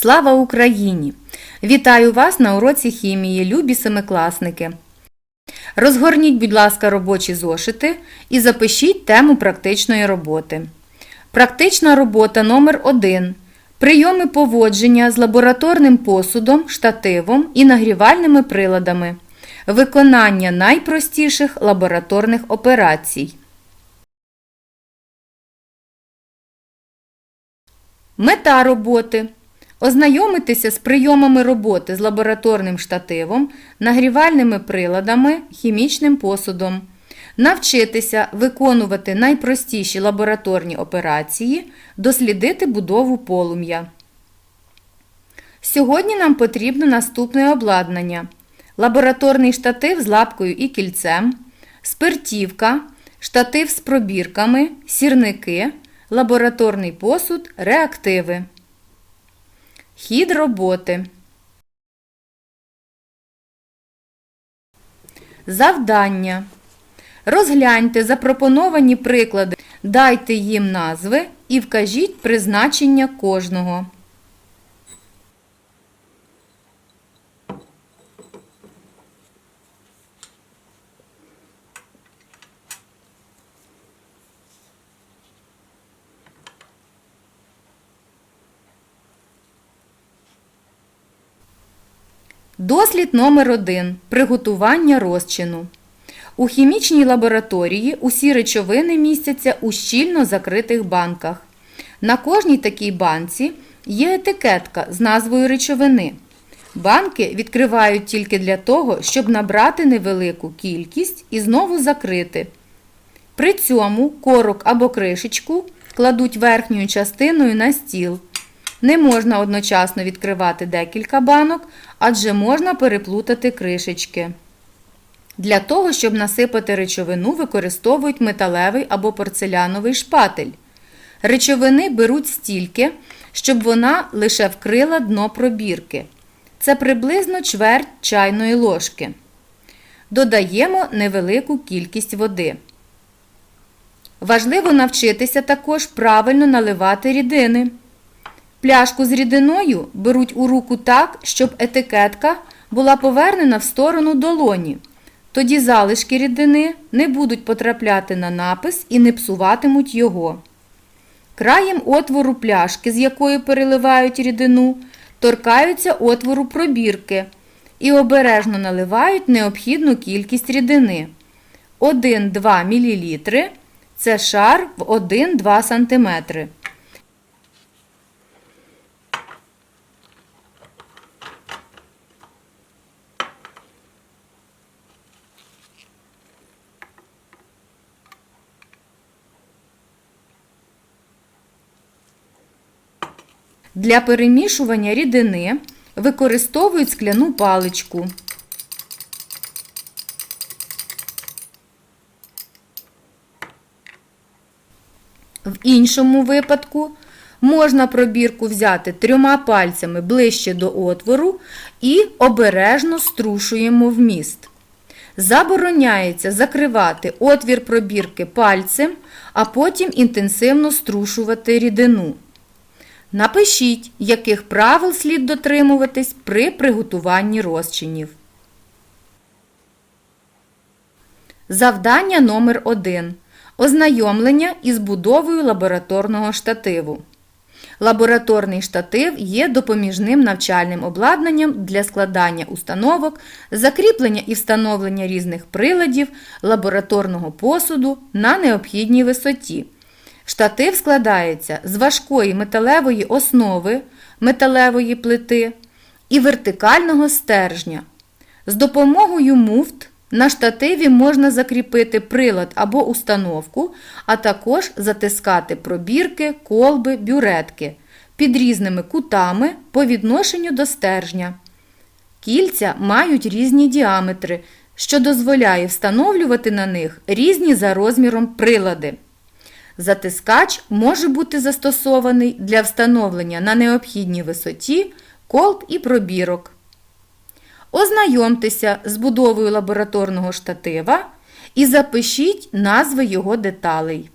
Слава Україні! Вітаю вас на уроці хімії, любі семикласники. Розгорніть, будь ласка, робочі зошити і запишіть тему практичної роботи. Практична робота номер 1 Прийоми поводження з лабораторним посудом, штативом і нагрівальними приладами. Виконання найпростіших лабораторних операцій. Мета роботи ознайомитися з прийомами роботи з лабораторним штативом, нагрівальними приладами, хімічним посудом, навчитися виконувати найпростіші лабораторні операції, дослідити будову полум'я. Сьогодні нам потрібно наступне обладнання: лабораторний штатив з лапкою і кільцем, спиртівка, штатив з пробірками, сірники, лабораторний посуд, реактиви. Хід роботи. Завдання. Розгляньте запропоновані приклади, дайте їм назви і вкажіть призначення кожного. Дослід номер 1 Приготування розчину. У хімічній лабораторії усі речовини містяться у щільно закритих банках. На кожній такій банці є етикетка з назвою речовини. Банки відкривають тільки для того, щоб набрати невелику кількість і знову закрити. При цьому корок або кришечку кладуть верхньою частиною на стіл. Не можна одночасно відкривати декілька банок, адже можна переплутати кришечки. Для того, щоб насипати речовину, використовують металевий або порцеляновий шпатель. Речовини беруть стільки, щоб вона лише вкрила дно пробірки. Це приблизно чверть чайної ложки. Додаємо невелику кількість води. Важливо навчитися також правильно наливати рідини. Пляшку з рідиною беруть у руку так, щоб етикетка була повернена в сторону долоні. Тоді залишки рідини не будуть потрапляти на напис і не псуватимуть його. Краєм отвору пляшки, з якої переливають рідину, торкаються отвору пробірки і обережно наливають необхідну кількість рідини. 1-2 мл – це шар в 1-2 см. Для перемішування рідини використовують скляну паличку. В іншому випадку можна пробірку взяти трьома пальцями ближче до отвору і обережно струшуємо вміст. Забороняється закривати отвір пробірки пальцем, а потім інтенсивно струшувати рідину. Напишіть, яких правил слід дотримуватись при приготуванні розчинів. Завдання номер 1 Ознайомлення із будовою лабораторного штативу. Лабораторний штатив є допоміжним навчальним обладнанням для складання установок, закріплення і встановлення різних приладів, лабораторного посуду на необхідній висоті. Штатив складається з важкої металевої основи, металевої плити і вертикального стержня. З допомогою муфт на штативі можна закріпити прилад або установку, а також затискати пробірки, колби, бюретки під різними кутами по відношенню до стержня. Кільця мають різні діаметри, що дозволяє встановлювати на них різні за розміром прилади. Затискач може бути застосований для встановлення на необхідній висоті колб і пробірок. Ознайомтеся з будовою лабораторного штатива і запишіть назви його деталей.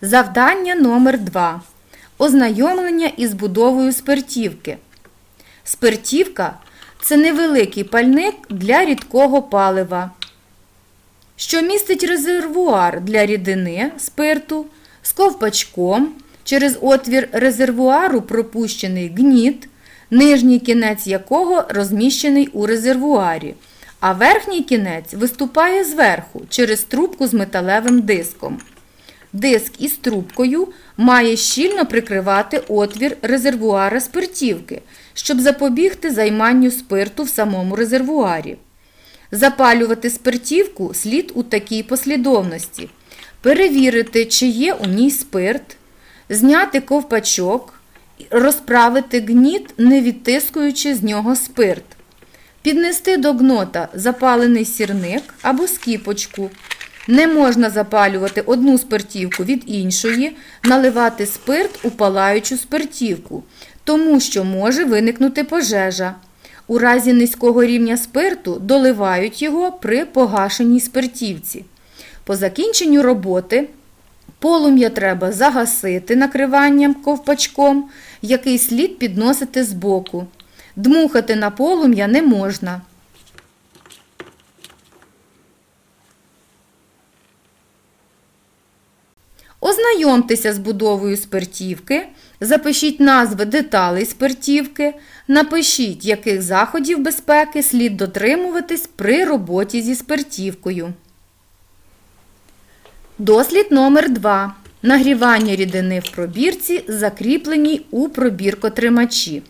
Завдання номер 2 Ознайомлення із будовою спиртівки. Спиртівка це невеликий пальник для рідкого палива, що містить резервуар для рідини спирту з ковпачком, через отвір резервуару пропущений гніт, нижній кінець якого розміщений у резервуарі, а верхній кінець виступає зверху через трубку з металевим диском. Диск із трубкою має щільно прикривати отвір резервуара спиртівки, щоб запобігти займанню спирту в самому резервуарі. Запалювати спиртівку слід у такій послідовності. Перевірити, чи є у ній спирт, зняти ковпачок, розправити гніт, не відтискуючи з нього спирт. Піднести до гнота запалений сірник або скіпочку. Не можна запалювати одну спиртівку від іншої, наливати спирт у палаючу спиртівку, тому що може виникнути пожежа. У разі низького рівня спирту доливають його при погашеній спиртівці. По закінченню роботи полум'я треба загасити накриванням ковпачком, який слід підносити збоку. Дмухати на полум'я не можна. Ознайомтеся з будовою спиртівки, запишіть назви деталей спиртівки, напишіть, яких заходів безпеки слід дотримуватись при роботі зі спиртівкою. Дослід номер 2. Нагрівання рідини в пробірці, закріпленій у пробіркотримачі.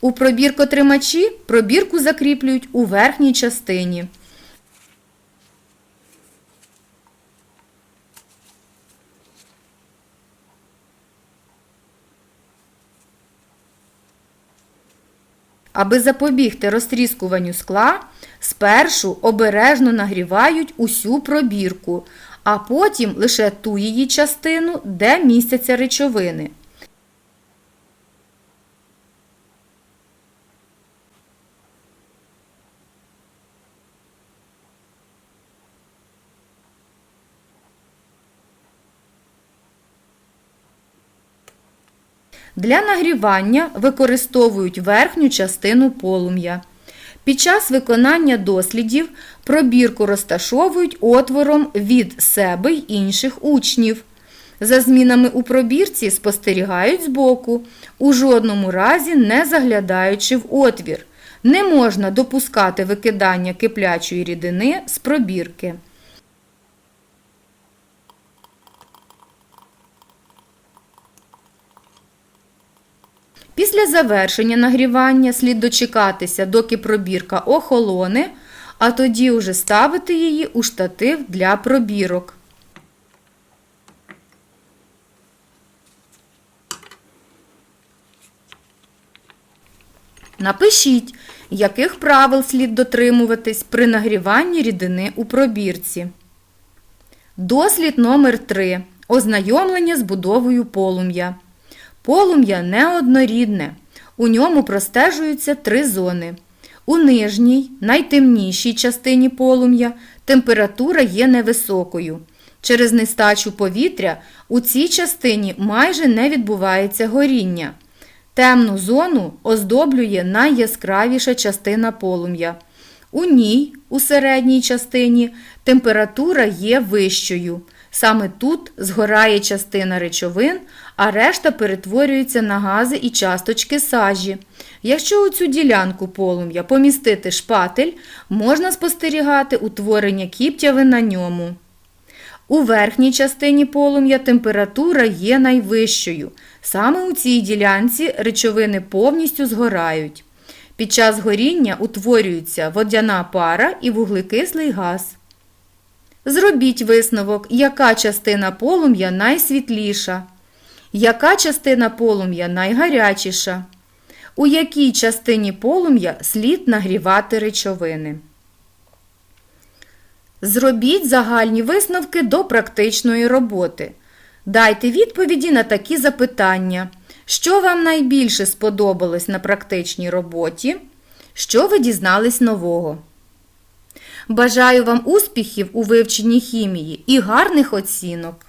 У пробіркотримачі пробірку закріплюють у верхній частині. Аби запобігти розтріскуванню скла, спершу обережно нагрівають усю пробірку, а потім лише ту її частину, де містяться речовини. Для нагрівання використовують верхню частину полум'я. Під час виконання дослідів пробірку розташовують отвором від себе й інших учнів. За змінами у пробірці спостерігають збоку, у жодному разі не заглядаючи в отвір. Не можна допускати викидання киплячої рідини з пробірки. Після завершення нагрівання слід дочекатися, доки пробірка охолоне, а тоді уже ставити її у штатив для пробірок. Напишіть, яких правил слід дотримуватись при нагріванні рідини у пробірці. Дослід номер 3. Ознайомлення з будовою полум'я. Полум'я неоднорідне. У ньому простежуються три зони. У нижній, найтемнішій частині полум'я температура є невисокою. Через нестачу повітря у цій частині майже не відбувається горіння. Темну зону оздоблює найяскравіша частина полум'я. У ній, у середній частині, температура є вищою. Саме тут згорає частина речовин, а решта перетворюється на гази і часточки сажі. Якщо у цю ділянку полум'я помістити шпатель, можна спостерігати утворення кіптяви на ньому. У верхній частині полум'я температура є найвищою. Саме у цій ділянці речовини повністю згорають. Під час горіння утворюється водяна пара і вуглекислий газ. Зробіть висновок, яка частина полум'я найсвітліша, яка частина полум'я найгарячіша, у якій частині полум'я слід нагрівати речовини. Зробіть загальні висновки до практичної роботи. Дайте відповіді на такі запитання. Що вам найбільше сподобалось на практичній роботі? Що ви дізнались нового? Бажаю вам успіхів у вивченні хімії і гарних оцінок!